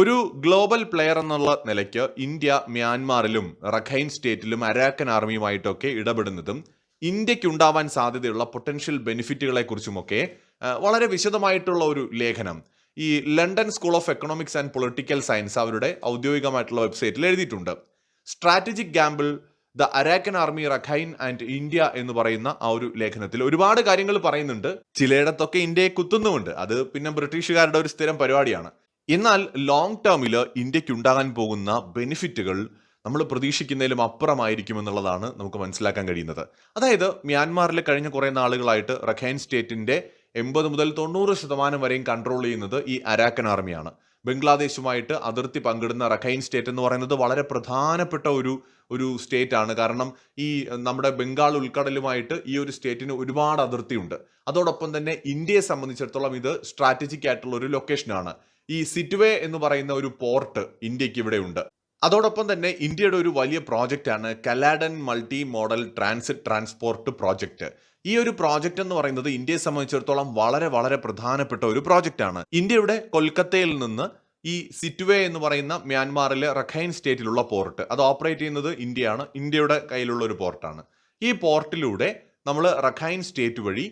ഒരു global player എന്നുള്ള നിലയ്ക്ക് ഇന്ത്യ മ്യാൻമാറിലും റഖൈൻ സ്റ്റേറ്റിലും അരാക്കൻ ആർമിയുമായിട്ടൊക്കെ ഇടപെടുന്നതും ഇന്ത്യയ്ക്ക് ഉണ്ടാവാൻ സാധ്യതയുള്ള പൊട്ടൻഷ്യൽ ബെനിഫിറ്റുകളെ കുറിച്ചുമൊക്കെ വളരെ വിശദമായിട്ടുള്ള ഒരു ലേഖനം ഈ London school of economics and political science അവരുടെ ഔദ്യോഗികമായിട്ടുള്ള വെബ്സൈറ്റിൽ എഴുതിയിട്ടുണ്ട്. Strategic gamble the Arakan army Rakhine and India എന്ന് പറയുന്ന ആ ഒരു ലേഖനത്തിൽ ഒരുപാട് കാര്യങ്ങൾ പറയുന്നുണ്ട്. ചിലയിടത്തൊക്കെ ഇന്ത്യയെ കുത്തുന്നുമുണ്ട്. അത് പിന്നെ ബ്രിട്ടീഷുകാരുടെ ഒരു സ്ഥിരം പരിപാടിയാണ്. എന്നാൽ ലോങ് ടേമിൽ ഇന്ത്യയ്ക്ക് ഉണ്ടാകാൻ പോകുന്ന ബെനിഫിറ്റുകൾ നമ്മൾ പ്രതീക്ഷിക്കുന്നതിലും അപ്പുറമായിരിക്കും എന്നുള്ളതാണ് നമുക്ക് മനസ്സിലാക്കാൻ കഴിയുന്നത്. അതായത് മ്യാൻമാറിൽ കഴിഞ്ഞ കുറേ നാളുകളായിട്ട് റഖൈൻ സ്റ്റേറ്റിന്റെ എൺപത് മുതൽ തൊണ്ണൂറ് ശതമാനം വരെയും കൺട്രോൾ ചെയ്യുന്നത് ഈ അരാക്കൻ ആർമിയാണ് ബംഗ്ലാദേശുമായിട്ട് അതിർത്തി പങ്കിടുന്ന റഖൈൻ സ്റ്റേറ്റ് എന്ന് പറയുന്നത് വളരെ പ്രധാനപ്പെട്ട ഒരു ഒരു സ്റ്റേറ്റ് ആണ്. കാരണം ഈ നമ്മുടെ ബംഗാൾ ഉൾക്കടലുമായിട്ട് ഈ ഒരു സ്റ്റേറ്റിന് ഒരുപാട് അതിർത്തിയുണ്ട്. അതോടൊപ്പം തന്നെ ഇന്ത്യയെ സംബന്ധിച്ചിടത്തോളം ഇത് സ്ട്രാറ്റജിക് ആയിട്ടുള്ള ഒരു ലൊക്കേഷനാണ് ഈ സിറ്റ്വേ എന്ന് പറയുന്ന ഒരു പോർട്ട് ഇന്ത്യയ്ക്ക് ഇവിടെ ഉണ്ട്. അതോടൊപ്പം തന്നെ ഇന്ത്യയുടെ ഒരു വലിയ പ്രോജക്റ്റ് ആണ് Kaladan multi modal transit transport project ഈ ഒരു പ്രോജക്റ്റ് എന്ന് പറയുന്നത് ഇന്ത്യയെ സംബന്ധിച്ചിടത്തോളം വളരെ വളരെ പ്രധാനപ്പെട്ട ഒരു പ്രോജക്റ്റ് ആണ്. ഇന്ത്യയുടെ കൊൽക്കത്തയിൽ നിന്ന് ഈ സിറ്റുവേ എന്ന് പറയുന്ന മ്യാൻമാറിലെ റഖൈൻ സ്റ്റേറ്റിലുള്ള പോർട്ട് അത് ഓപ്പറേറ്റ് ചെയ്യുന്നത് ഇന്ത്യയാണ്. ഇന്ത്യയുടെ കയ്യിലുള്ള ഒരു പോർട്ടാണ് ഈ പോർട്ടിലൂടെ നമ്മൾ റഖൈൻ സ്റ്റേറ്റ് വഴി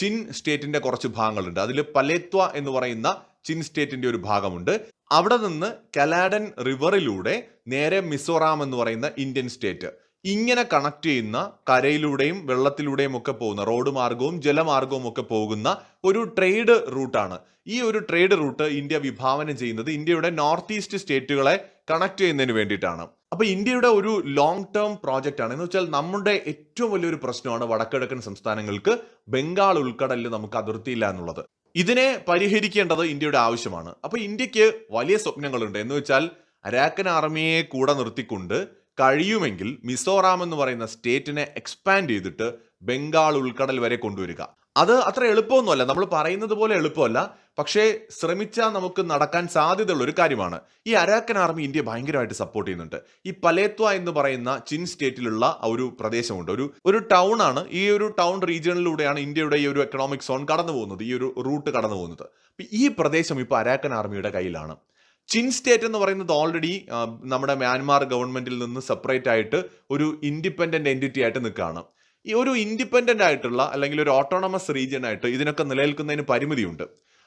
ചിൻ സ്റ്റേറ്റിന്റെ കുറച്ച് ഭാഗങ്ങളുണ്ട്. അതിൽ പലേത്വ എന്ന് പറയുന്ന ചിൻ സ്റ്റേറ്റിന്റെ ഒരു ഭാഗമുണ്ട്. അവിടെ നിന്ന് കലാഡൻ റിവറിലൂടെ നേരെ മിസോറാം എന്ന് പറയുന്ന ഇന്ത്യൻ സ്റ്റേറ്റ്. ഇങ്ങനെ കണക്ട് ചെയ്യുന്ന കരയിലൂടെയും വെള്ളത്തിലൂടെയും ഒക്കെ പോകുന്ന റോഡ് മാർഗവും ജലമാർഗവും ഒക്കെ പോകുന്ന ഒരു ട്രേഡ് റൂട്ടാണ്. ഈ ഒരു ട്രേഡ് റൂട്ട് ഇന്ത്യ വിഭാവനം ചെയ്യുന്നത് ഇന്ത്യയുടെ നോർത്ത് ഈസ്റ്റ് സ്റ്റേറ്റുകളെ കണക്ട് ചെയ്യുന്നതിന് വേണ്ടിയിട്ടാണ്. അപ്പൊ ഇന്ത്യയുടെ ഒരു ലോങ് ടേം പ്രോജക്റ്റ് ആണ്. എന്ന് വെച്ചാൽ നമ്മുടെ ഏറ്റവും വലിയൊരു പ്രശ്നമാണ് വടക്കിഴക്കൻ സംസ്ഥാനങ്ങൾക്ക് ബംഗാൾ ഉൾക്കടലിൽ നമുക്ക് അതിർത്തിയില്ല എന്നുള്ളത്. ഇതിനെ പരിഹരിക്കേണ്ടത് ഇന്ത്യയുടെ ആവശ്യമാണ്. അപ്പൊ ഇന്ത്യയ്ക്ക് വലിയ സ്വപ്നങ്ങളുണ്ട്. എന്ന് വെച്ചാൽ അരാക്കൻ ആർമിയെ കൂടെ നിർത്തിക്കൊണ്ട് കഴിയുമെങ്കിൽ മിസോറാം എന്ന് പറയുന്ന സ്റ്റേറ്റിനെ എക്സ്പാൻഡ് ചെയ്തിട്ട് ബംഗാൾ ഉൾക്കടൽ വരെ കൊണ്ടുവരിക. അത് അത്ര എളുപ്പമൊന്നുമല്ല. നമ്മൾ പറയുന്നത് പോലെ എളുപ്പമല്ല. പക്ഷേ ശ്രമിച്ചാൽ നമുക്ക് നടക്കാൻ സാധ്യതയുള്ള ഒരു കാര്യമാണ്. ഈ അരാക്കൻ ആർമി ഇന്ത്യ ഭയങ്കരമായിട്ട് സപ്പോർട്ട് ചെയ്യുന്നുണ്ട്. ഈ പലേത്വ എന്ന് പറയുന്ന ചിൻ സ്റ്റേറ്റിലുള്ള ഒരു പ്രദേശമുണ്ട്. ഒരു ഒരു ടൗൺ ആണ്. ഈ ഒരു ടൗൺ റീജിയണിലൂടെയാണ് ഇന്ത്യയുടെ ഈ ഒരു എക്കണോമിക് സോൺ കടന്നു പോകുന്നത്. ഈ ഒരു റൂട്ട് കടന്നു പോകുന്നത്. ഈ പ്രദേശം ഇപ്പോൾ അരാക്കൻ ആർമിയുടെ കയ്യിലാണ്. ചിൻ സ്റ്റേറ്റ് എന്ന് പറയുന്നത് ഓൾറെഡി നമ്മുടെ മ്യാൻമാർ ഗവൺമെന്റിൽ നിന്ന് സെപ്പറേറ്റ് ആയിട്ട് ഒരു ഇൻഡിപെൻഡന്റ് എന്റിറ്റി ആയിട്ട് നിൽക്കുകയാണ്. ഈ ഒരു ഇൻഡിപെൻഡന്റ് ആയിട്ടുള്ള അല്ലെങ്കിൽ ഒരു ഓട്ടോണമസ് റീജിയൻ ആയിട്ട് ഇതിനൊക്കെ നിലനിൽക്കുന്നതിന് പരിമിതിയുണ്ട്.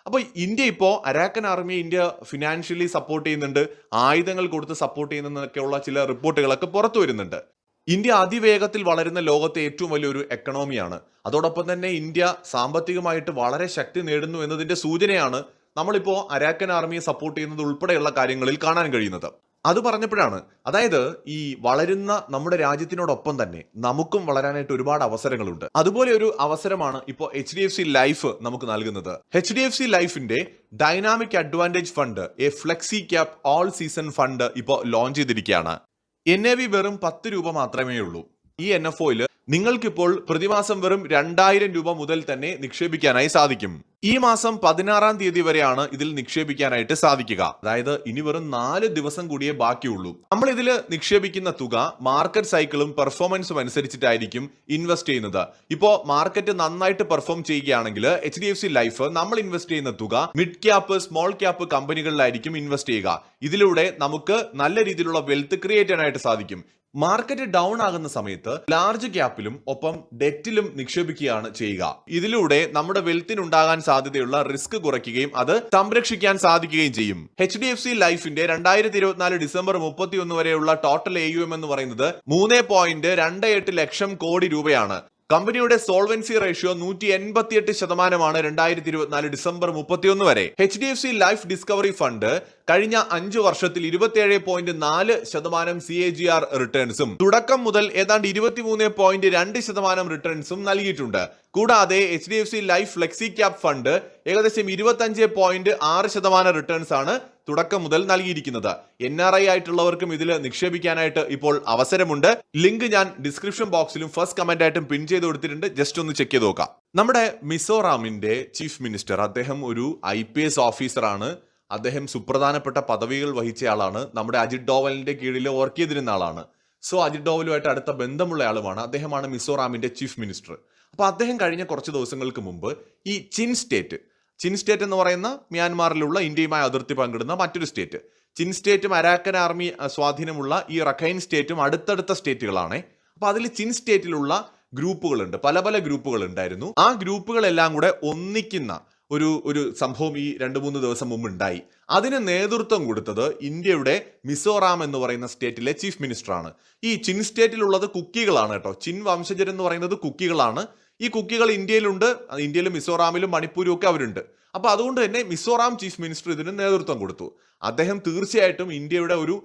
അപ്പോൾ ഇന്ത്യ ഇപ്പോൾ Arakan army India financially support ചെയ്യുന്നുണ്ട് ആയുധങ്ങൾ കൊടുത്ത് സപ്പോർട്ട് ചെയ്യുന്നതൊക്കെയുള്ള ചില റിപ്പോർട്ടുകളൊക്കെ പുറത്തു വരുന്നുണ്ട്. ഇന്ത്യ അതിവേഗത്തിൽ വളരുന്ന ലോകത്തെ ഏറ്റവും വലിയൊരു എക്കണോമിയാണ് അതോടൊപ്പം തന്നെ ഇന്ത്യ സാമ്പത്തികമായിട്ട് വളരെ ശക്തി നേടുന്നു എന്നതിന്റെ സൂചനയാണ് നമ്മളിപ്പോൾ അരാക്കൻ ആർമിയെ സപ്പോർട്ട് ചെയ്യുന്നത് ഉൾപ്പെടെയുള്ള കാര്യങ്ങളിൽ കാണാൻ കഴിയുന്നത്. അത് പറഞ്ഞപ്പോഴാണ്. അതായത് ഈ വളരുന്ന നമ്മുടെ രാജ്യത്തിനോടൊപ്പം തന്നെ നമുക്കും വളരാനായിട്ട് ഒരുപാട് അവസരങ്ങളുണ്ട്. അതുപോലെ ഒരു അവസരമാണ് ഇപ്പോൾ H D F C life നമുക്ക് നൽകുന്നത്. എച്ച് ഡി എഫ് സി ലൈഫിന്റെ dynamic advantage fund a flexi cap all season fund ഇപ്പോൾ ലോഞ്ച് ചെയ്തിരിക്കുകയാണ്. എൻ എ വി വെറും പത്ത് രൂപ മാത്രമേ ഉള്ളൂ ഈ എൻ എഫ് ഒയിൽ നിങ്ങൾക്കിപ്പോൾ പ്രതിമാസം വെറും രണ്ടായിരം രൂപ മുതൽ തന്നെ നിക്ഷേപിക്കാനായി സാധിക്കും. ഈ മാസം പതിനാറാം തീയതി വരെയാണ് ഇതിൽ നിക്ഷേപിക്കാനായിട്ട് സാധിക്കുക. അതായത് ഇനി വെറും നാല് ദിവസം കൂടിയേ ബാക്കിയുള്ളൂ. നമ്മൾ ഇതിൽ നിക്ഷേപിക്കുന്ന തുക മാർക്കറ്റ് സൈക്കിളും പെർഫോമൻസും അനുസരിച്ചിട്ടായിരിക്കും ഇൻവെസ്റ്റ് ചെയ്യുന്നത്. ഇപ്പോ മാർക്കറ്റ് നന്നായിട്ട് പെർഫോം ചെയ്യുകയാണെങ്കിൽ H D F C life നമ്മൾ ഇൻവെസ്റ്റ് ചെയ്യുന്ന തുക മിഡ് ക്യാപ്പ് സ്മോൾ ക്യാപ്പ് കമ്പനികളിലായിരിക്കും ഇൻവെസ്റ്റ് ചെയ്യുക. ഇതിലൂടെ നമുക്ക് നല്ല രീതിയിലുള്ള വെൽത്ത് ക്രിയേറ്റ് ചെയ്യാനായിട്ട് സാധിക്കും. മാർക്കറ്റ് ഡൗൺ ആകുന്ന സമയത്ത് ലാർജ് ക്യാപ്പിലും ഒപ്പം ഡെറ്റിലും നിക്ഷേപിക്കുകയാണ് ചെയ്യുക. ഇതിലൂടെ നമ്മുടെ വെൽത്തിനുണ്ടാകാൻ സാധ്യതയുള്ള റിസ്ക് കുറയ്ക്കുകയും അത് സംരക്ഷിക്കാൻ സാധിക്കുകയും ചെയ്യും. എച്ച് ഡി എഫ് സി ലൈഫിന്റെ രണ്ടായിരത്തി ഇരുപത്തിനാല് ഡിസംബർ മുപ്പത്തി ഒന്ന് വരെയുള്ള ടോട്ടൽ എ യു എം എന്ന് പറയുന്നത് മൂന്ന് പോയിന്റ് രണ്ട് എട്ട് ലക്ഷം കോടി രൂപയാണ്. കമ്പനിയുടെ സോൾവൻസി റേഷ്യോ നൂറ്റി എൺപത്തിയെട്ട് ശതമാനമാണ് രണ്ടായിരത്തി ഇരുപത്തിനാല് ഡിസംബർ മുപ്പത്തിയൊന്ന് വരെ. H D F C life discovery fund കഴിഞ്ഞ അഞ്ചു വർഷത്തിൽ ഇരുപത്തിയേഴ് പോയിന്റ് നാല് ശതമാനം സി എ ജി ആർ റിട്ടേൺസും തുടക്കം മുതൽ ഏതാണ്ട് ഇരുപത്തിമൂന്ന് പോയിന്റ് രണ്ട് ശതമാനം റിട്ടേൺസും നൽകിയിട്ടുണ്ട്. കൂടാതെ H D F C life flexi cap fund ഏകദേശം ഇരുപത്തഞ്ച് പോയിന്റ് ആറ് ശതമാനം റിട്ടേൺസ് ആണ് തുടക്കം മുതൽ നൽകിയിരിക്കുന്നത്. എൻ ആർ ഐ ആയിട്ടുള്ളവർക്കും ഇതിൽ നിക്ഷേപിക്കാനായിട്ട് ഇപ്പോൾ അവസരമുണ്ട്. ലിങ്ക് ഞാൻ ഡിസ്ക്രിപ്ഷൻ ബോക്സിലും ഫസ്റ്റ് കമന്റ് ആയിട്ടും പിൻ ചെയ്ത് കൊടുത്തിട്ടുണ്ട്. ജസ്റ്റ് ഒന്ന് ചെക്ക് ചെയ്ത് നോക്കാം. നമ്മുടെ മിസോറാമിന്റെ ചീഫ് മിനിസ്റ്റർ അദ്ദേഹം ഒരു ഐ പി എസ് ഓഫീസറാണ്. അദ്ദേഹം സുപ്രധാനപ്പെട്ട പദവികൾ വഹിച്ച ആളാണ് നമ്മുടെ അജിത് ഡോവലിന്റെ കീഴിൽ വർക്ക് ചെയ്തിരുന്ന ആളാണ്. സോ അജിത് ഡോവലുമായിട്ട് അടുത്ത ബന്ധമുള്ള ആളുമാണ്. അദ്ദേഹമാണ് മിസോറാമിന്റെ ചീഫ് മിനിസ്റ്റർ അപ്പോൾ അദ്ദേഹം കഴിഞ്ഞ കുറച്ച് ദിവസങ്ങൾക്ക് മുമ്പ് ഈ ചിൻ സ്റ്റേറ്റ് ചിൻ സ്റ്റേറ്റ് എന്ന് പറയുന്ന മ്യാൻമാറിലുള്ള ഇന്ത്യയുമായി അതിർത്തി പങ്കിടുന്ന മറ്റൊരു സ്റ്റേറ്റ് ചിൻ സ്റ്റേറ്റും അരാക്കൻ ആർമി സ്വാധീനമുള്ള ഈ റഖൈൻ സ്റ്റേറ്റും അടുത്തടുത്ത സ്റ്റേറ്റുകളാണ് അപ്പോൾ അതിൽ ചിൻ സ്റ്റേറ്റിലുള്ള ഗ്രൂപ്പുകളുണ്ട്. പല പല ഗ്രൂപ്പുകൾ ഉണ്ടായിരുന്നു ആ ഗ്രൂപ്പുകളെല്ലാം കൂടെ ഒന്നിക്കുന്ന ഒരു ഒരു സംഭവം ഈ രണ്ട് മൂന്ന് ദിവസം മുമ്പ് ഉണ്ടായി. അതിന് നേതൃത്വം കൊടുത്തത് ഇന്ത്യയുടെ മിസോറാം എന്ന് പറയുന്ന സ്റ്റേറ്റിലെ ചീഫ് മിനിസ്റ്ററാണ്. ഈ ചിൻ സ്റ്റേറ്റിലുള്ളത് കുക്കികളാണ് കേട്ടോ. ചിൻ വംശജർ എന്ന് പറയുന്നത് കുക്കികളാണ്. ഈ കുക്കികൾ ഇന്ത്യയിലുണ്ട് ഇന്ത്യയിലും മിസോറാമിലും മണിപ്പൂരും ഒക്കെ അവരുണ്ട്. അപ്പൊ അതുകൊണ്ട് തന്നെ മിസോറാം ചീഫ് മിനിസ്റ്റർ ഇതിന് നേതൃത്വം കൊടുത്തു. അദ്ദേഹം തീർച്ചയായിട്ടും ഇന്ത്യയുടെ ഒരു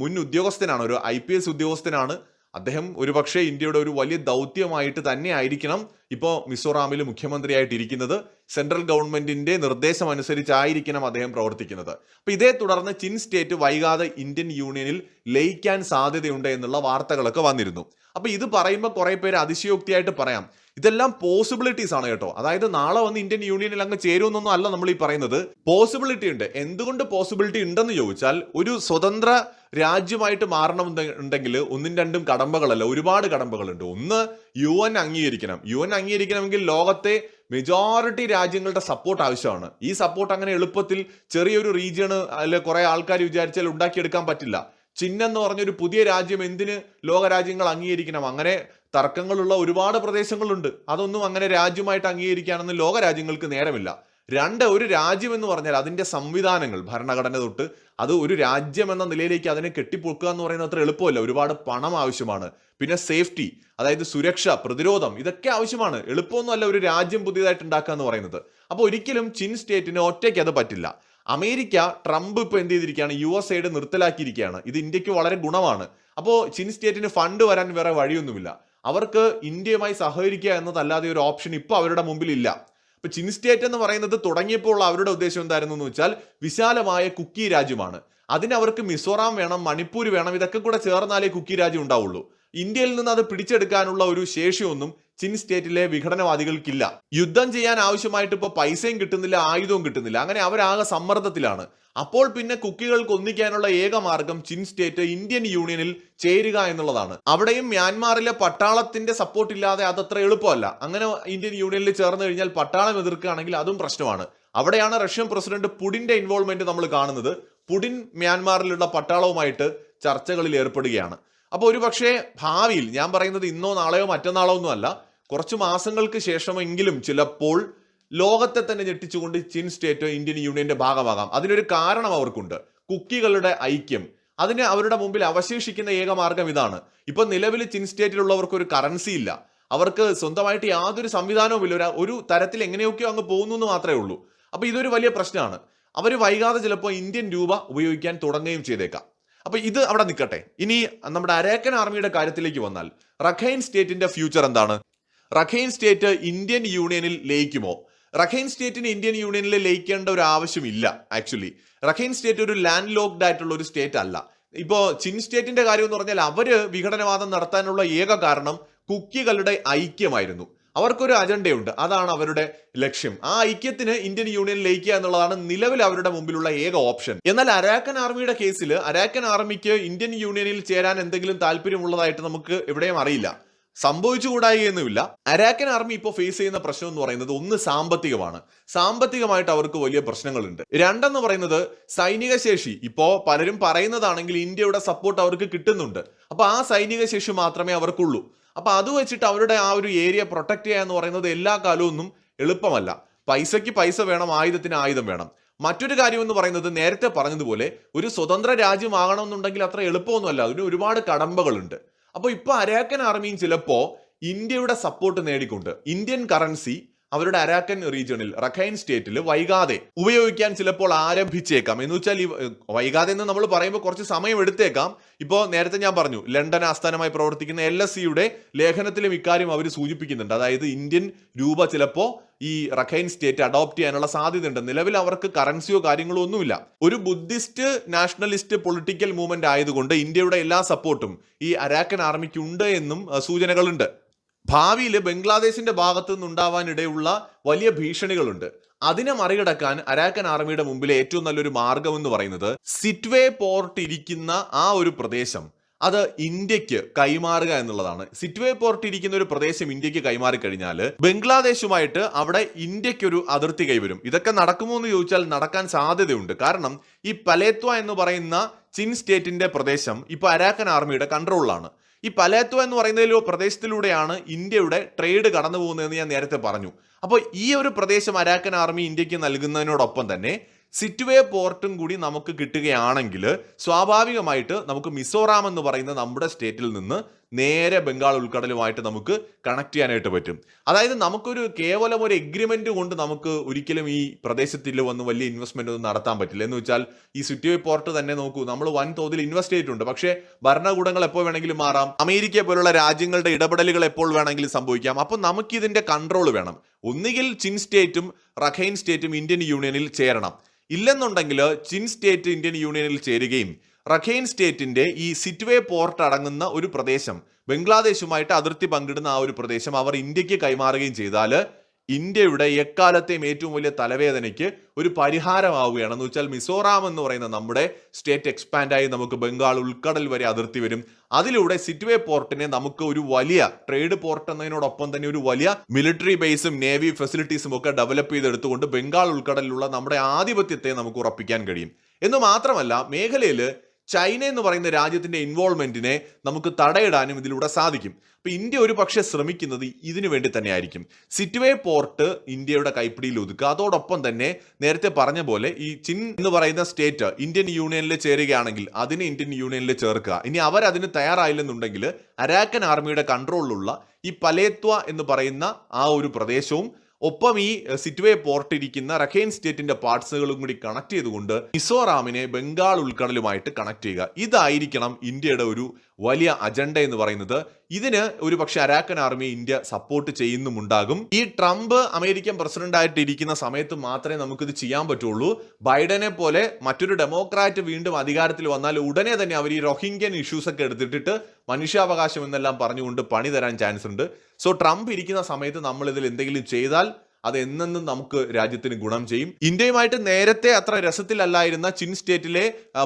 മുൻ ഉദ്യോഗസ്ഥനാണ് ഒരു ഐ പി എസ് ഉദ്യോഗസ്ഥനാണ്. അദ്ദേഹം ഒരുപക്ഷെ ഇന്ത്യയുടെ ഒരു വലിയ ദൗത്യമായിട്ട് തന്നെ ആയിരിക്കണം ഇപ്പോൾ മിസോറാമിൽ മുഖ്യമന്ത്രിയായിട്ടിരിക്കുന്നത്. സെൻട്രൽ ഗവൺമെന്റിന്റെ നിർദ്ദേശം അനുസരിച്ചായിരിക്കണം അദ്ദേഹം പ്രവർത്തിക്കുന്നത്. അപ്പൊ ഇതേ തുടർന്ന് ചിൻ സ്റ്റേറ്റ് വൈകാതെ ഇന്ത്യൻ യൂണിയനിൽ ലയിക്കാൻ സാധ്യതയുണ്ട് എന്നുള്ള വാർത്തകളൊക്കെ വന്നിരുന്നു. അപ്പൊ ഇത് പറയുമ്പോൾ കുറെ പേര് അതിശയോക്തിയായിട്ട് പറയാം. ഇതെല്ലാം പോസിബിലിറ്റീസ് ആണ് കേട്ടോ. അതായത് നാളെ വന്ന് ഇന്ത്യൻ യൂണിയനിൽ അങ്ങ് ചേരുമെന്നൊന്നും അല്ല നമ്മൾ ഈ പറയുന്നത്. പോസിബിലിറ്റി ഉണ്ട്. എന്തുകൊണ്ട് പോസിബിലിറ്റി ഉണ്ടെന്ന് ചോദിച്ചാൽ ഒരു സ്വതന്ത്ര രാജ്യമായിട്ട് മാറണം ഉണ്ടെങ്കിൽ ഒന്നും രണ്ടും കടമ്പകളല്ല. ഒരുപാട് കടമ്പകളുണ്ട്. ഒന്ന് യു എൻ അംഗീകരിക്കണം. യു എൻ അംഗീകരിക്കണമെങ്കിൽ ലോകത്തെ മെജോറിറ്റി രാജ്യങ്ങളുടെ സപ്പോർട്ട് ആവശ്യമാണ്. ഈ സപ്പോർട്ട് അങ്ങനെ എളുപ്പത്തിൽ ചെറിയൊരു റീജിയണ് അല്ലെ കുറെ ആൾക്കാർ വിചാരിച്ചാൽ ഉണ്ടാക്കിയെടുക്കാൻ പറ്റില്ല. ചിഹ്നം എന്ന് പറഞ്ഞൊരു പുതിയ രാജ്യം എന്തിന് ലോകരാജ്യങ്ങൾ അംഗീകരിക്കണം? അങ്ങനെ തർക്കങ്ങളുള്ള ഒരുപാട് പ്രദേശങ്ങളുണ്ട്. അതൊന്നും അങ്ങനെ രാജ്യമായിട്ട് അംഗീകരിക്കാനൊന്നും ലോകരാജ്യങ്ങൾക്ക് നേരമില്ല. രണ്ട് ഒരു രാജ്യം എന്ന് പറഞ്ഞാൽ അതിന്റെ സംവിധാനങ്ങൾ ഭരണഘടന തൊട്ട് അത് ഒരു രാജ്യം എന്ന നിലയിലേക്ക് അതിനെ കെട്ടിപ്പൊക്കുക എന്ന് പറയുന്നത് അത്ര എളുപ്പമല്ല. ഒരുപാട് പണം ആവശ്യമാണ്. പിന്നെ സേഫ്റ്റി അതായത് സുരക്ഷ പ്രതിരോധം ഇതൊക്കെ ആവശ്യമാണ്. എളുപ്പമൊന്നുമല്ല ഒരു രാജ്യം പുതിയതായിട്ട് ഉണ്ടാക്കുക എന്ന് പറയുന്നത്. അപ്പോൾ ഒരിക്കലും ചിൻ സ്റ്റേറ്റിന് ഒറ്റയ്ക്ക് അത് പറ്റില്ല. അമേരിക്ക ട്രംപ് ഇപ്പോൾ എന്ത് ചെയ്തിരിക്കുകയാണ്? യു എസ് എയുടെ നിർത്തലാക്കിയിരിക്കുകയാണ്. ഇത് ഇന്ത്യയ്ക്ക് വളരെ ഗുണമാണ്. അപ്പോൾ ചിൻ സ്റ്റേറ്റിന് ഫണ്ട് വരാൻ വേറെ വഴിയൊന്നുമില്ല. അവർക്ക് ഇന്ത്യയുമായി സഹകരിക്കുക എന്നതല്ലാതെ ഒരു ഓപ്ഷൻ ഇപ്പോൾ അവരുടെ മുമ്പിൽ ഇല്ല ഇപ്പൊ ചിൻ സ്റ്റേറ്റ് എന്ന് പറയുന്നത് തുടങ്ങിയപ്പോൾ അവരുടെ ഉദ്ദേശം എന്തായിരുന്നു എന്ന് വെച്ചാൽ വിശാലമായ കുക്കി രാജ്യമാണ്. അതിന് അവർക്ക് മിസോറാം വേണം മണിപ്പൂർ വേണം ഇതൊക്കെ കൂടെ ചേർന്നാലേ കുക്കി രാജ്യം ഉണ്ടാവുള്ളൂ. ഇന്ത്യയിൽ നിന്ന് അത് പിടിച്ചെടുക്കാനുള്ള ഒരു ശേഷിയൊന്നും ചിൻ സ്റ്റേറ്റിലെ വിഘടനവാദികൾക്കില്ല. യുദ്ധം ചെയ്യാൻ ആവശ്യമായിട്ട് ഇപ്പോൾ പൈസയും കിട്ടുന്നില്ല ആയുധവും കിട്ടുന്നില്ല. അങ്ങനെ അവരാകെ സമ്മർദ്ദത്തിലാണ്. അപ്പോൾ പിന്നെ കുക്കികൾക്ക് ഒന്നിക്കാനുള്ള ഏക മാർഗം ചിൻ സ്റ്റേറ്റ് ഇന്ത്യൻ യൂണിയനിൽ ചേരുക എന്നുള്ളതാണ്. അവിടെയും മ്യാൻമാറിലെ പട്ടാളത്തിന്റെ സപ്പോർട്ട് ഇല്ലാതെ അതത്ര എളുപ്പമല്ല. അങ്ങനെ ഇന്ത്യൻ യൂണിയനിൽ ചേർന്ന് കഴിഞ്ഞാൽ പട്ടാളം എതിർക്കുകയാണെങ്കിൽ അതും പ്രശ്നമാണ്. അവിടെയാണ് റഷ്യൻ പ്രസിഡന്റ് പുടിന്റെ ഇൻവോൾവ്മെന്റ് നമ്മൾ കാണുന്നത്. പുടിൻ മ്യാൻമാറിലുള്ള പട്ടാളവുമായിട്ട് ചർച്ചകളിൽ ഏർപ്പെടുകയാണ്. അപ്പോൾ ഒരു പക്ഷേ ഭാവിയിൽ ഞാൻ പറയുന്നത് ഇന്നോ നാളെയോ മറ്റന്നാളോ ഒന്നും അല്ല കുറച്ച് മാസങ്ങൾക്ക് ശേഷമെങ്കിലും ചിലപ്പോൾ ലോകത്തെ തന്നെ ഞെട്ടിച്ചുകൊണ്ട് ചിൻ സ്റ്റേറ്റോ ഇന്ത്യൻ യൂണിയന്റെ ഭാഗമാകാം. അതിനൊരു കാരണം അവർക്കുണ്ട്. കുക്കികളുടെ ഐക്യം. അതിന് അവരുടെ മുമ്പിൽ അവശേഷിക്കുന്ന ഏക മാർഗം ഇതാണ്. ഇപ്പൊ നിലവിൽ ചിൻ സ്റ്റേറ്റിലുള്ളവർക്ക് ഒരു കറൻസി ഇല്ല. അവർക്ക് സ്വന്തമായിട്ട് യാതൊരു സംവിധാനവും ഇല്ല. ഒരു- തരത്തിൽ എങ്ങനെയൊക്കെയോ അങ്ങ് പോകുന്നു എന്ന് മാത്രമേ ഉള്ളൂ. അപ്പൊ ഇതൊരു വലിയ പ്രശ്നമാണ്. അവർ വൈകാതെ ചിലപ്പോൾ ഇന്ത്യൻ രൂപ ഉപയോഗിക്കാൻ തുടങ്ങുകയും ചെയ്തേക്കാം. അപ്പൊ ഇത് അവിടെ നിൽക്കട്ടെ. ഇനി നമ്മുടെ അരേക്കൻ ആർമിയുടെ കാര്യത്തിലേക്ക് വന്നാൽ റഖൈൻ സ്റ്റേറ്റിന്റെ ഫ്യൂച്ചർ എന്താണ്? റഖൈൻ സ്റ്റേറ്റ് ഇന്ത്യൻ യൂണിയനിൽ ലയിക്കുമോ? റഖൈൻ സ്റ്റേറ്റിന് ഇന്ത്യൻ യൂണിയനിൽ ലയിക്കേണ്ട ഒരു ആവശ്യമില്ല ആക്ച്വലി റഖൈൻ സ്റ്റേറ്റ് ഒരു ലാൻഡ് ലോക്ഡ് ആയിട്ടുള്ള ഒരു സ്റ്റേറ്റ് അല്ല. ഇപ്പോൾ ചിൻ സ്റ്റേറ്റിന്റെ കാര്യം എന്ന് പറഞ്ഞാൽ അവർ വിഘടനവാദം നടത്താനുള്ള ഏക കാരണം കുക്കികളുടെ ഐക്യമായിരുന്നു. അവർക്കൊരു അജണ്ടയുണ്ട്. അതാണ് അവരുടെ ലക്ഷ്യം. ആ ഐക്യത്തിന് ഇന്ത്യൻ യൂണിയൻ ലയിക്കുക എന്നുള്ളതാണ് നിലവിൽ അവരുടെ മുമ്പിലുള്ള ഏക ഓപ്ഷൻ. എന്നാൽ അരാക്കൻ ആർമിയുടെ കേസിൽ അരാക്കൻ ആർമിക്ക് ഇന്ത്യൻ യൂണിയനിൽ ചേരാൻ എന്തെങ്കിലും താല്പര്യമുള്ളതായിട്ട് നമുക്ക് എവിടെയും അറിയില്ല. സംഭവിച്ചുകൂടായികയൊന്നുമില്ല അരാക്കൻ ആർമി ഇപ്പോൾ ഫേസ് ചെയ്യുന്ന പ്രശ്നം എന്ന് പറയുന്നത് ഒന്ന് സാമ്പത്തികമാണ്. സാമ്പത്തികമായിട്ട് അവർക്ക് വലിയ പ്രശ്നങ്ങളുണ്ട്. രണ്ടെന്ന് പറയുന്നത് സൈനിക ശേഷി. ഇപ്പോൾ പലരും പറയുന്നതാണെങ്കിൽ ഇന്ത്യയുടെ സപ്പോർട്ട് അവർക്ക് കിട്ടുന്നുണ്ട്. അപ്പോൾ ആ സൈനിക ശേഷി മാത്രമേ അവർക്കുള്ളൂ. അപ്പൊ അത് വെച്ചിട്ട് അവരുടെ ആ ഒരു ഏരിയ പ്രൊട്ടക്ട് ചെയ്യുക എന്ന് പറയുന്നത് എല്ലാ കാലവും എളുപ്പമല്ല. പൈസയ്ക്ക് പൈസ വേണം ആയുധത്തിന് ആയുധം വേണം. മറ്റൊരു കാര്യം എന്ന് പറയുന്നത് നേരത്തെ പറഞ്ഞതുപോലെ ഒരു സ്വതന്ത്ര രാജ്യമാകണമെന്നുണ്ടെങ്കിൽ അത്ര എളുപ്പമൊന്നുമല്ല. അതിന് ഒരുപാട് കടമ്പകളുണ്ട്. അപ്പോൾ ഇപ്പോൾ അരാക്കൻ ആർമിയും ചിലപ്പോൾ ഇന്ത്യയുടെ സപ്പോർട്ട് നേടിക്കൊണ്ട് ഇന്ത്യൻ കറൻസി അവരുടെ അരാക്കൻ റീജിയണിൽ റഖൈൻ സ്റ്റേറ്റിൽ വൈകാതെ ഉപയോഗിക്കാൻ ചിലപ്പോൾ ആരംഭിച്ചേക്കാം. എന്ന് വെച്ചാൽ ഈ വൈകാതെ എന്ന് നമ്മൾ പറയുമ്പോൾ കുറച്ച് സമയം എടുത്തേക്കാം. ഇപ്പോൾ നേരത്തെ ഞാൻ പറഞ്ഞു ലണ്ടൻ ആസ്ഥാനമായി പ്രവർത്തിക്കുന്ന എൽ എസ് സിയുടെ ലേഖനത്തിലും ഇക്കാര്യം അവർ സൂചിപ്പിക്കുന്നുണ്ട്. അതായത് ഇന്ത്യൻ രൂപ ചിലപ്പോൾ ഈ റഖൈൻ സ്റ്റേറ്റ് അഡോപ്റ്റ് ചെയ്യാനുള്ള സാധ്യതയുണ്ട്. നിലവിൽ അവർക്ക് കറൻസിയോ കാര്യങ്ങളോ ഒന്നുമില്ല. ഒരു ബുദ്ധിസ്റ്റ് നാഷണലിസ്റ്റ് പൊളിറ്റിക്കൽ മൂവ്മെന്റ് ആയതുകൊണ്ട് ഇന്ത്യയുടെ എല്ലാ സപ്പോർട്ടും ഈ അരാക്കൻ ആർമിക്ക് ഉണ്ട് എന്നും സൂചനകളുണ്ട്. ഭാവിയിൽ ബംഗ്ലാദേശിന്റെ ഭാഗത്തു നിന്നുണ്ടാവാനിടയുള്ള വലിയ ഭീഷണികളുണ്ട്. അതിനെ മറികടക്കാൻ അരാക്കൻ ആർമിയുടെ മുമ്പിലെ ഏറ്റവും നല്ലൊരു മാർഗം എന്ന് പറയുന്നത് സിറ്റ്വേ പോർട്ട് ഇരിക്കുന്ന ആ ഒരു പ്രദേശം. അത് ഇന്ത്യയ്ക്ക് കൈമാറുക എന്നുള്ളതാണ്. സിറ്റ്വേ പോർട്ട് ഇരിക്കുന്ന ഒരു പ്രദേശം ഇന്ത്യയ്ക്ക് കൈമാറി കഴിഞ്ഞാൽ ബംഗ്ലാദേശുമായിട്ട് അവിടെ ഇന്ത്യക്കൊരു അതിർത്തി കൈവരും. ഇതൊക്കെ നടക്കുമോ എന്ന് ചോദിച്ചാൽ നടക്കാൻ സാധ്യതയുണ്ട്. കാരണം ഈ പലേത്വ എന്ന് പറയുന്ന ചിൻ സ്റ്റേറ്റിന്റെ പ്രദേശം ഇപ്പൊ അരാക്കൻ ആർമിയുടെ കൺട്രോളിലാണ്. ഈ പലേത്തോ എന്ന് പറയുന്ന പ്രദേശത്തിലൂടെയാണ് ഇന്ത്യയുടെ ട്രേഡ് കടന്നു പോകുന്നതെന്ന് ഞാൻ നേരത്തെ പറഞ്ഞു. അപ്പോൾ ഈ ഒരു പ്രദേശം അരാക്കൻ ആർമി ഇന്ത്യയ്ക്ക് നൽകുന്നതിനോടൊപ്പം തന്നെ സിറ്റുവേ പോർട്ടും കൂടി നമുക്ക് കിട്ടുകയാണെങ്കിൽ സ്വാഭാവികമായിട്ട് നമുക്ക് മിസോറാം എന്ന് പറയുന്ന നമ്മുടെ സ്റ്റേറ്റിൽ നിന്ന് നേരെ ബംഗാൾ ഉൾക്കടലുമായിട്ട് നമുക്ക് കണക്ട് ചെയ്യാനായിട്ട് പറ്റും. അതായത് നമുക്കൊരു കേവലം ഒരു എഗ്രിമെന്റ് കൊണ്ട് നമുക്ക് ഒരിക്കലും ഈ പ്രദേശത്തിൽ വന്ന് വലിയ ഇൻവെസ്റ്റ്മെന്റ് ഒന്നും നടത്താൻ പറ്റില്ല. എന്ന് വെച്ചാൽ ഈ സിറ്റുവേ പോർട്ട് തന്നെ നോക്കൂ. നമ്മൾ വൻ തോതിൽ ഇൻവെസ്റ്റ് ചെയ്തിട്ടുണ്ട്. പക്ഷേ ഭരണകൂടങ്ങൾ എപ്പോൾ വേണമെങ്കിലും മാറാം. അമേരിക്ക പോലുള്ള രാജ്യങ്ങളുടെ ഇടപെടലുകൾ എപ്പോൾ വേണമെങ്കിലും സംഭവിക്കാം. അപ്പോൾ നമുക്ക് ഇതിന്റെ കൺട്രോൾ വേണം. ഒന്നുകിൽ ചിൻ സ്റ്റേറ്റും റഖൈൻ സ്റ്റേറ്റും ഇന്ത്യൻ യൂണിയനിൽ ചേരണം. ഇല്ലെന്നുണ്ടെങ്കിൽ ചിൻ സ്റ്റേറ്റ് ഇന്ത്യൻ യൂണിയനിൽ ചേരുകയും റഖൈൻ സ്റ്റേറ്റിന്റെ ഈ സിറ്റ്വേ പോർട്ട് അടങ്ങുന്ന ഒരു പ്രദേശം ബംഗ്ലാദേശുമായിട്ട് അതിർത്തി പങ്കിടുന്ന ആ ഒരു പ്രദേശം അവർ ഇന്ത്യയ്ക്ക് കൈമാറുകയും ചെയ്താൽ ഇന്ത്യയുടെ എക്കാലത്തെയും ഏറ്റവും വലിയ തലവേദനയ്ക്ക് ഒരു പരിഹാരമാവുകയാണ്. എന്ന് വെച്ചാൽ മിസോറാം എന്ന് പറയുന്ന നമ്മുടെ സ്റ്റേറ്റ് എക്സ്പാൻഡായി നമുക്ക് ബംഗാൾ ഉൾക്കടൽ വരെ അതിർത്തി വരും. അതിലൂടെ സിറ്റ്വേ പോർട്ടിനെ നമുക്ക് ഒരു വലിയ ട്രേഡ് പോർട്ട് എന്നതിനോടൊപ്പം തന്നെ ഒരു വലിയ മിലിറ്ററി ബേസും നേവി ഫെസിലിറ്റീസും ഒക്കെ ഡെവലപ്പ് ചെയ്തെടുത്തുകൊണ്ട് ബംഗാൾ ഉൾക്കടലിലുള്ള നമ്മുടെ ആധിപത്യത്തെ നമുക്ക് ഉറപ്പിക്കാൻ കഴിയും. എന്ന് മാത്രമല്ല മേഖലയിൽ ചൈന എന്ന് പറയുന്ന രാജ്യത്തിന്റെ ഇൻവോൾവ്മെന്റിനെ നമുക്ക് തടയിടാനും ഇതിലൂടെ സാധിക്കും. അപ്പോൾ ഇന്ത്യ ഒരു പക്ഷേ ശ്രമിക്കുന്നത് ഇതിനു വേണ്ടി തന്നെയായിരിക്കും. സിറ്റുവേ പോർട്ട് ഇന്ത്യയുടെ കൈപ്പിടിയിൽ ഒതുക്കുക. അതോടൊപ്പം തന്നെ നേരത്തെ പറഞ്ഞ പോലെ ഈ ചിൻ എന്ന് പറയുന്ന സ്റ്റേറ്റ് ഇന്ത്യൻ യൂണിയനിൽ ചേരുകയാണെങ്കിൽ അതിനെ ഇന്ത്യൻ യൂണിയനിൽ ചേർക്കുക. ഇനി അവർ അതിന് തയ്യാറായില്ലെന്നുണ്ടെങ്കിൽ അരാക്കൻ ആർമിയുടെ കൺട്രോളിലുള്ള ഈ പലേത്വ എന്ന് പറയുന്ന ആ ഒരു പ്രദേശവും ഒപ്പം ഈ സിറ്റ്വേ പോർട്ട് ഇരിക്കുന്ന റഖൈൻ സ്റ്റേറ്റിന്റെ പാർട്സുകളും കൂടി കണക്ട് ചെയ്തുകൊണ്ട് മിസോറാമിനെ ബംഗാൾ ഉൾക്കടലുമായിട്ട് കണക്ട് ചെയ്യുക. ഇതായിരിക്കണം ഇന്ത്യയുടെ ഒരു വലിയ അജണ്ട എന്ന് പറയുന്നത് ഇതിന് ഒരു പക്ഷെ അരാക്കൻ ആർമി ഇന്ത്യ സപ്പോർട്ട് ചെയ്യുന്നുമുണ്ടാകും. ഈ ട്രംപ് അമേരിക്കൻ പ്രസിഡന്റ് ആയിട്ട് ഇരിക്കുന്ന സമയത്ത് മാത്രമേ നമുക്കിത് ചെയ്യാൻ പറ്റുള്ളൂ. ബൈഡനെ പോലെ മറ്റൊരു ഡെമോക്രാറ്റ് വീണ്ടും അധികാരത്തിൽ വന്നാൽ ഉടനെ തന്നെ അവർ ഈ റോഹിംഗ്യൻ ഇഷ്യൂസ് ഒക്കെ എടുത്തിട്ടിട്ട് മനുഷ്യാവകാശം എന്നെല്ലാം പറഞ്ഞുകൊണ്ട് പണി തരാൻ ചാൻസ് ഉണ്ട്. സോ ട്രംപ് ഇരിക്കുന്ന സമയത്ത് നമ്മൾ ഇതിൽ എന്തെങ്കിലും ചെയ്താൽ അത് എന്നെന്നും നമുക്ക് രാജ്യത്തിന് ഗുണം ചെയ്യും. ഇന്ത്യയുമായിട്ട് നേരത്തെ അത്ര രസത്തിലല്ലായിരുന്ന ചിൻ സ്റ്റേറ്റിലെ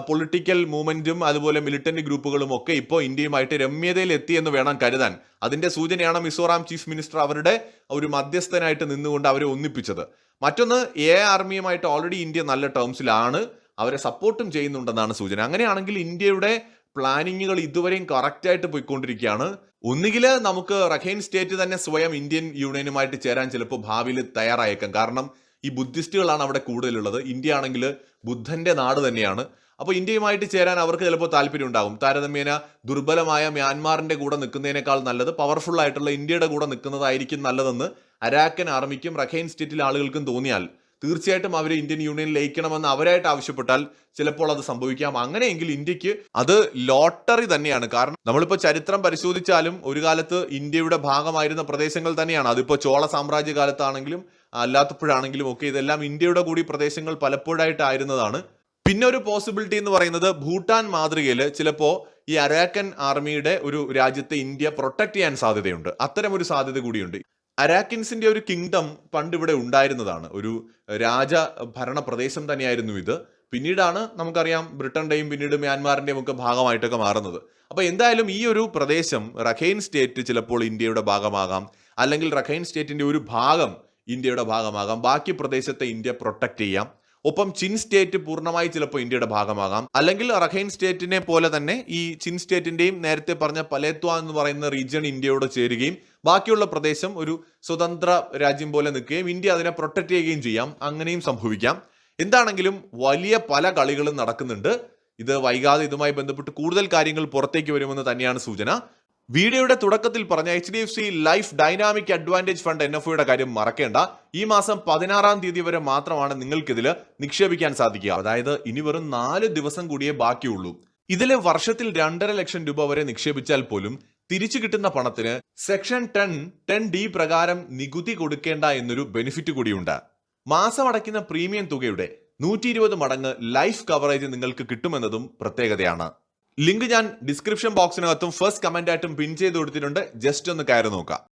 പൊളിറ്റിക്കൽ മൂവ്മെന്റും അതുപോലെ മിലിറ്റന്റ് ഗ്രൂപ്പുകളും ഒക്കെ ഇപ്പോൾ ഇന്ത്യയുമായിട്ട് രമ്യതയിൽ എത്തിയെന്ന് വേണം കരുതാൻ. അതിന്റെ സൂചനയാണ് മിസോറാം ചീഫ് മിനിസ്റ്റർ അവരുടെ ഒരു മധ്യസ്ഥനായിട്ട് നിന്നുകൊണ്ട് അവരെ ഒന്നിപ്പിച്ചത്. മറ്റൊന്ന് എ ആർമിയുമായിട്ട് ഓൾറെഡി ഇന്ത്യ നല്ല ടേംസിലാണ് അവരെ സപ്പോർട്ടും ചെയ്യുന്നുണ്ടെന്നാണ് സൂചന. അങ്ങനെയാണെങ്കിൽ ഇന്ത്യയുടെ പ്ലാനിങ്ങുകൾ ഇതുവരെയും കറക്റ്റായിട്ട് പോയിക്കൊണ്ടിരിക്കുകയാണ്. ഒന്നുകിൽ നമുക്ക് റഖൈൻ സ്റ്റേറ്റ് തന്നെ സ്വയം ഇന്ത്യൻ യൂണിയനുമായിട്ട് ചേരാൻ ചിലപ്പോൾ ഭാവിയിൽ തയ്യാറായേക്കാം. കാരണം ഈ ബുദ്ധിസ്റ്റുകളാണ് അവിടെ കൂടുതലുള്ളത്. ഇന്ത്യ ആണെങ്കിൽ ബുദ്ധന്റെ നാട് തന്നെയാണ്. അപ്പോൾ ഇന്ത്യയുമായിട്ട് ചേരാൻ അവർക്ക് ചിലപ്പോൾ താല്പര്യം ഉണ്ടാകും താരതമ്യേന ദുർബലമായ മ്യാൻമാറിന്റെ കൂടെ നിൽക്കുന്നതിനേക്കാൾ നല്ലത് പവർഫുൾ ആയിട്ടുള്ള ഇന്ത്യയുടെ കൂടെ നിൽക്കുന്നതായിരിക്കും നല്ലതെന്ന് അരാക്കൻ ആർമിക്കും റഖൈൻ സ്റ്റേറ്റിലെ ആളുകൾക്കും തോന്നിയാൽ തീർച്ചയായിട്ടും അവരെ ഇന്ത്യൻ യൂണിയൻ ലയിക്കണമെന്ന് അവരായിട്ട് ആവശ്യപ്പെട്ടാൽ ചിലപ്പോൾ അത് സംഭവിക്കാം. അങ്ങനെയെങ്കിൽ ഇന്ത്യയ്ക്ക് അത് ലോട്ടറി തന്നെയാണ്. കാരണം നമ്മളിപ്പോൾ ചരിത്രം പരിശോധിച്ചാലും ഒരു കാലത്ത് ഇന്ത്യയുടെ ഭാഗമായിരുന്ന പ്രദേശങ്ങൾ തന്നെയാണ്. അതിപ്പോൾ ചോള സാമ്രാജ്യ കാലത്താണെങ്കിലും അല്ലാത്തപ്പോഴാണെങ്കിലും ഒക്കെ ഇതെല്ലാം ഇന്ത്യയുടെ കൂടി പ്രദേശങ്ങൾ പലപ്പോഴായിട്ടായിരുന്നതാണ്. പിന്നെ ഒരു പോസിബിലിറ്റി എന്ന് പറയുന്നത് ഭൂട്ടാൻ മാതൃകയിൽ ചിലപ്പോൾ ഈ അരാക്കൻ ആർമിയുടെ ഒരു രാജ്യത്തെ ഇന്ത്യ പ്രൊട്ടക്ട് ചെയ്യാൻ സാധ്യതയുണ്ട്. അത്തരം ഒരു സാധ്യത കൂടിയുണ്ട്. അരാക്കിൻസിന്റെ ഒരു കിങ്ഡം പണ്ട് ഇവിടെ ഉണ്ടായിരുന്നതാണ്. ഒരു രാജ ഭരണ പ്രദേശം തന്നെയായിരുന്നു ഇത്. പിന്നീടാണ് നമുക്കറിയാം ബ്രിട്ടന്റെയും പിന്നീട് മ്യാൻമാറിന്റെയും ഒക്കെ ഭാഗമായിട്ടൊക്കെ മാറുന്നത്. അപ്പോൾ എന്തായാലും ഈ ഒരു പ്രദേശം റഖൈൻ സ്റ്റേറ്റ് ചിലപ്പോൾ ഇന്ത്യയുടെ ഭാഗമാകാം. അല്ലെങ്കിൽ റഖൈൻ സ്റ്റേറ്റിന്റെ ഒരു ഭാഗം ഇന്ത്യയുടെ ഭാഗമാകാം. ബാക്കി പ്രദേശത്തെ ഇന്ത്യ പ്രൊട്ടക്ട് ചെയ്യാം. ഒപ്പം ചിൻ സ്റ്റേറ്റ് പൂർണമായി ചിലപ്പോൾ ഇന്ത്യയുടെ ഭാഗമാകാം. അല്ലെങ്കിൽ റഖൈൻ സ്റ്റേറ്റിനെ പോലെ തന്നെ ഈ ചിൻ സ്റ്റേറ്റിന്റെയും നേരത്തെ പറഞ്ഞ പലേത്വ എന്ന് പറയുന്ന റീജിയൺ ഇന്ത്യയോട് ചേരുകയും ബാക്കിയുള്ള പ്രദേശം ഒരു സ്വതന്ത്ര രാജ്യം പോലെ നിൽക്കുകയും ഇന്ത്യ അതിനെ പ്രൊട്ടക്ട് ചെയ്യുകയും ചെയ്യാം. അങ്ങനെയും സംഭവിക്കാം. എന്താണെങ്കിലും വലിയ പല കളികളും നടക്കുന്നുണ്ട്. ഇത് വൈകാതെ ഇതുമായി ബന്ധപ്പെട്ട് കൂടുതൽ കാര്യങ്ങൾ പുറത്തേക്ക് വരുമെന്ന് തന്നെയാണ് സൂചന. വീഡിയോയുടെ തുടക്കത്തിൽ പറഞ്ഞ H D F C life dynamic advantage fund N F ഒയുടെ കാര്യം മറക്കേണ്ട. ഈ മാസം പതിനാറാം തീയതി വരെ മാത്രമാണ് നിങ്ങൾക്കിതിൽ നിക്ഷേപിക്കാൻ സാധിക്കുക. അതായത് ഇനി വെറും നാല് ദിവസം കൂടിയേ ബാക്കിയുള്ളൂ. ഇതിൽ വർഷത്തിൽ രണ്ടര ലക്ഷം രൂപ വരെ നിക്ഷേപിച്ചാൽ പോലും തിരിച്ചു കിട്ടുന്ന പണത്തിന് സെക്ഷൻ ടെൻ ടെൻ ഡി പ്രകാരം നികുതി കൊടുക്കേണ്ട എന്നൊരു ബെനിഫിറ്റ് കൂടിയുണ്ട്. മാസം അടയ്ക്കുന്ന പ്രീമിയം തുകയുടെ നൂറ്റി ഇരുപത് മടങ്ങ് ലൈഫ് കവറേജ് നിങ്ങൾക്ക് കിട്ടുമെന്നതും പ്രത്യേകതയാണ്. ലിങ്ക് ഞാൻ ഡിസ്ക്രിപ്ഷൻ ബോക്സിനകത്തും ഫസ്റ്റ് കമന്റ് പിൻ ചെയ്ത് കൊടുത്തിട്ടുണ്ട്. ജസ്റ്റ് ഒന്ന് കയറി നോക്കാം.